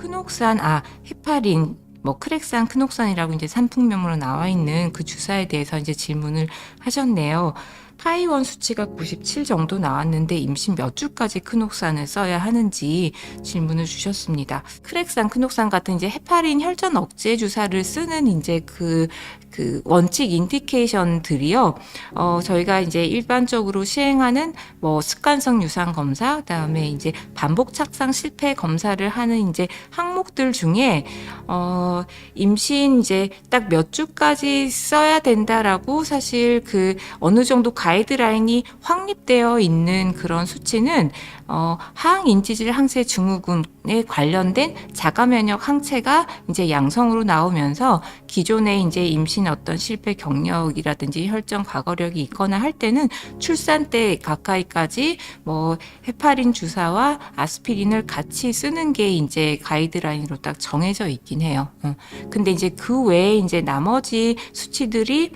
크녹산, 아, 헤파린, 뭐 크렉산, 크녹산이라고 이제 상품명으로 나와 있는 그 주사에 대해서 이제 질문을 하셨네요. 파이원 수치가 97 정도 나왔는데 임신 몇 주까지 크녹산을 써야 하는지 질문을 주셨습니다. 크렉산, 크녹산 같은 이제 헤파린 혈전 억제 주사를 쓰는 이제 그, 그 원칙 인디케이션들이요. 어, 저희가 이제 일반적으로 시행하는 뭐 습관성 유산 검사, 그 다음에 이제 반복 착상 실패 검사를 하는 이제 항목들 중에 어, 임신 이제 딱 몇 주까지 써야 된다라고 사실 그 어느 정도 가 이드라인이 확립되어 있는 그런 수치는 어, 항인지질 항체 증후군에 관련된 자가 면역 항체가 이제 양성으로 나오면서 기존에 이제 임신 어떤 실패 경력이라든지 혈전 과거력이 있거나 할 때는 출산 때 가까이까지 뭐 헤파린 주사와 아스피린을 같이 쓰는 게 이제 가이드라인으로 딱 정해져 있긴 해요. 어. 근데 이제 그 외에 이제 나머지 수치들이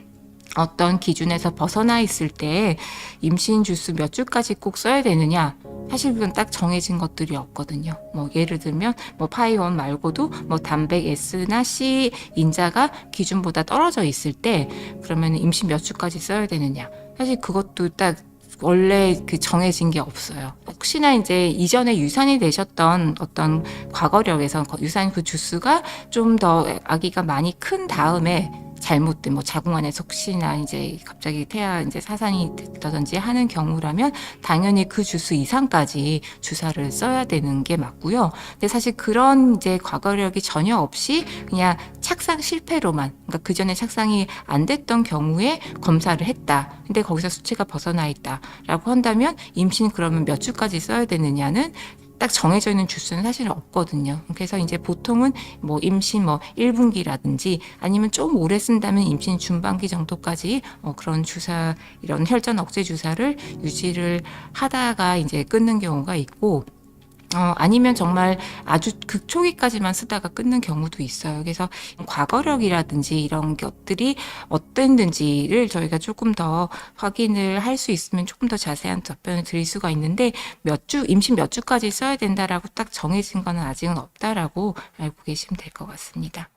어떤 기준에서 벗어나 있을 때 임신 주수 몇 주까지 꼭 써야 되느냐? 사실 그건 딱 정해진 것들이 없거든요. 뭐 예를 들면 뭐 파이원 말고도 뭐 단백 S나 C 인자가 기준보다 떨어져 있을 때 그러면 임신 몇 주까지 써야 되느냐? 사실 그것도 딱 원래 그 정해진 게 없어요. 혹시나 이제 이전에 유산이 되셨던 어떤 과거력에서 그 유산 그 주스가 좀 더 아기가 많이 큰 다음에 잘못된 뭐 자궁 안에 혹시나 이제 갑자기 태아 이제 사산이 됐다든지 하는 경우라면 당연히 그 주스 이상까지 주사를 써야 되는 게 맞고요. 근데 사실 그런 이제 과거력이 전혀 없이 그냥 착상 실패로만 그러니까 그 전에 착상이 안 됐던 경우에 검사를 했다. 근데 거기서 수치가 벗어나 있다라고 한다면 임신 그러면 몇 주까지 써야 되느냐는 딱 정해져 있는 주수는 사실은 없거든요. 그래서 이제 보통은 뭐 임신 뭐 1분기라든지 아니면 좀 오래 쓴다면 임신 중반기 정도까지 어 그런 주사 이런 혈전 억제 주사를 유지를 하다가 이제 끊는 경우가 있고 어, 아니면 정말 아주 극초기까지만 쓰다가 끊는 경우도 있어요. 그래서 과거력이라든지 이런 것들이 어땠는지를 저희가 조금 더 확인을 할 수 있으면 조금 더 자세한 답변을 드릴 수가 있는데 몇 주, 임신 몇 주까지 써야 된다라고 딱 정해진 거는 아직은 없다라고 알고 계시면 될 것 같습니다.